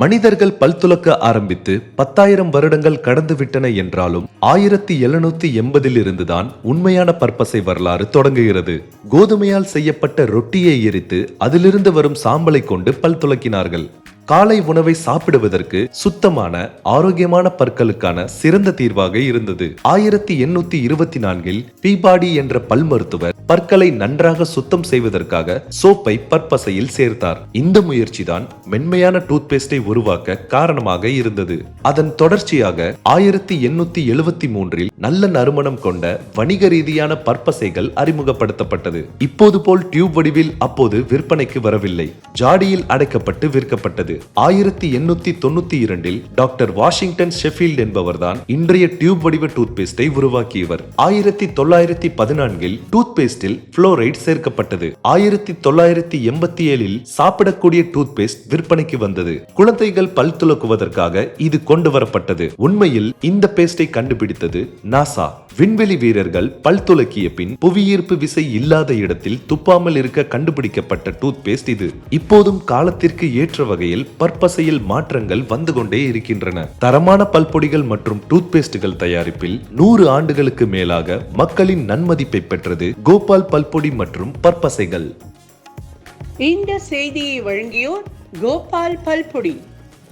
மனிதர்கள் பல் துலக்க ஆரம்பித்து பத்தாயிரம் வருடங்கள் கடந்துவிட்டன என்றாலும் ஆயிரத்தி எழுநூத்தி எண்பதில் இருந்துதான் உண்மையான பற்பசை வரலாறு தொடங்குகிறது. கோதுமையால் செய்யப்பட்ட ரொட்டியை எரித்து அதிலிருந்து வரும் சாம்பலை கொண்டு பல் துலக்கினார்கள். காலை உணவை சாப்பிடுவதற்கு சுத்தமான ஆரோக்கியமான பற்களுக்கான சிறந்த தீர்வாக இருந்தது. ஆயிரத்தி எண்ணூத்தி இருபத்தி நான்கில் பீபாடி என்ற பல் மருத்துவர் பற்களை நன்றாக சுத்தம் செய்வதற்காக சோப்பை பற்பசையில் சேர்த்தார். இந்த முயற்சிதான் மென்மையான டூத்பேஸ்டை உருவாக்க காரணமாக இருந்தது. அதன் தொடர்ச்சியாக ஆயிரத்தி எண்ணூத்தி எழுவத்தி மூன்றில் நல்ல நறுமணம் கொண்ட வணிக ரீதியான பற்பசைகள் அறிமுகப்படுத்தப்பட்டது. இப்போது போல் டியூப் வடிவில் அப்போது விற்பனைக்கு வரவில்லை. ஜாடியில் அடைக்கப்பட்டு விற்கப்பட்டது. ஆயிரத்தி எண்ணூத்தி தொண்ணூத்தி இரண்டில் டாக்டர் வாஷிங்டன் ஷெஃபீல்ட் என்பவர்தான் இன்றைய டியூப் வடிவ டூத்பேஸ்டை உருவாக்கியவர். ஆயிரத்தி தொள்ளாயிரத்தி பதினான்கில் டூத்பேஸ்டில் புளோரைட் சேர்க்கப்பட்டது. ஆயிரத்தி தொள்ளாயிரத்தி எண்பத்தி ஏழில் சாப்பிடக்கூடிய டூத்பேஸ்ட் விற்பனைக்கு வந்தது. குழந்தைகள் பல் துலக்குவதற்காக இது கொண்டு வரப்பட்டது உண்மையில் இந்த பேஸ்டை கண்டுபிடித்தது நாசா. விண்வெளி வீரர்கள் பல் துலக்கிய பின் புவியீர்ப்பு விசை இல்லாத இடத்தில் துப்பாமல் இருக்க கண்டுபிடிக்கப்பட்ட டூத்பேஸ்ட் இது. இப்போதும் காலத்திற்கு ஏற்ற வகையில் பற்பசையில் மாற்றங்கள் வந்து கொண்டே இருக்கின்றன. தரமான பல்பொடிகள் மற்றும் டூத்பேஸ்டுகள் தயாரிப்பில் நூறு ஆண்டுகளுக்கு மேலாக மக்களின் நன்மதிப்பை பெற்றது கோபால் பல்பொடி மற்றும் பற்பசைகள். இந்த செய்தியை வழங்கியோர் கோபால் பல்பொடி.